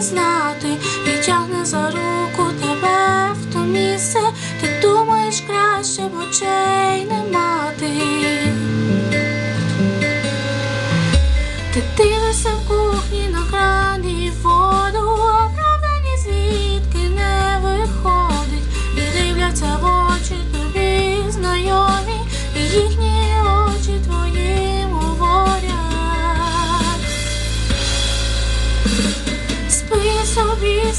знати, і за руку тебе в то місце, ти думаєш краще б очей не мати. Ти дивишся в кухні на крані воду, а правда ні звідки не виходить, і дивляться в очі тобі знайомі, і їхні очі твоїм говорять. Спи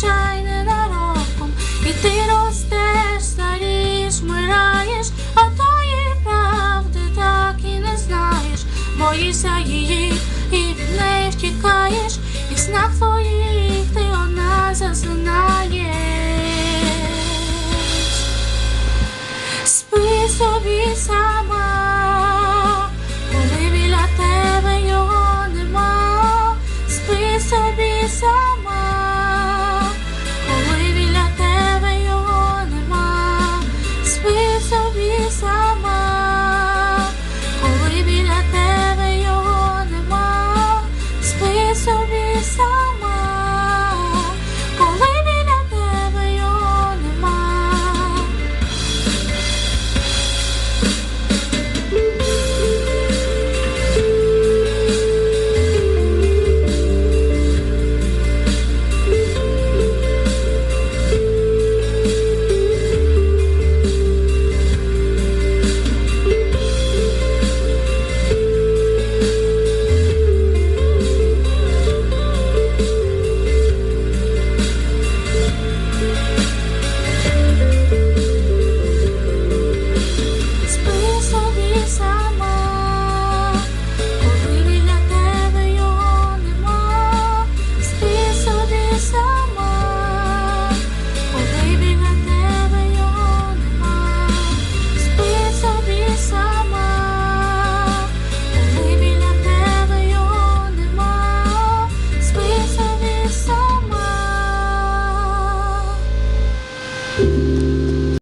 болить, хоча й ненароком, і ти ростеш, старієш, мираєш, а тої правди так і не знаєш, боїшся її і від неї втікаєш, і в снах твоїх ти одна засинаєш. Спи собі сам.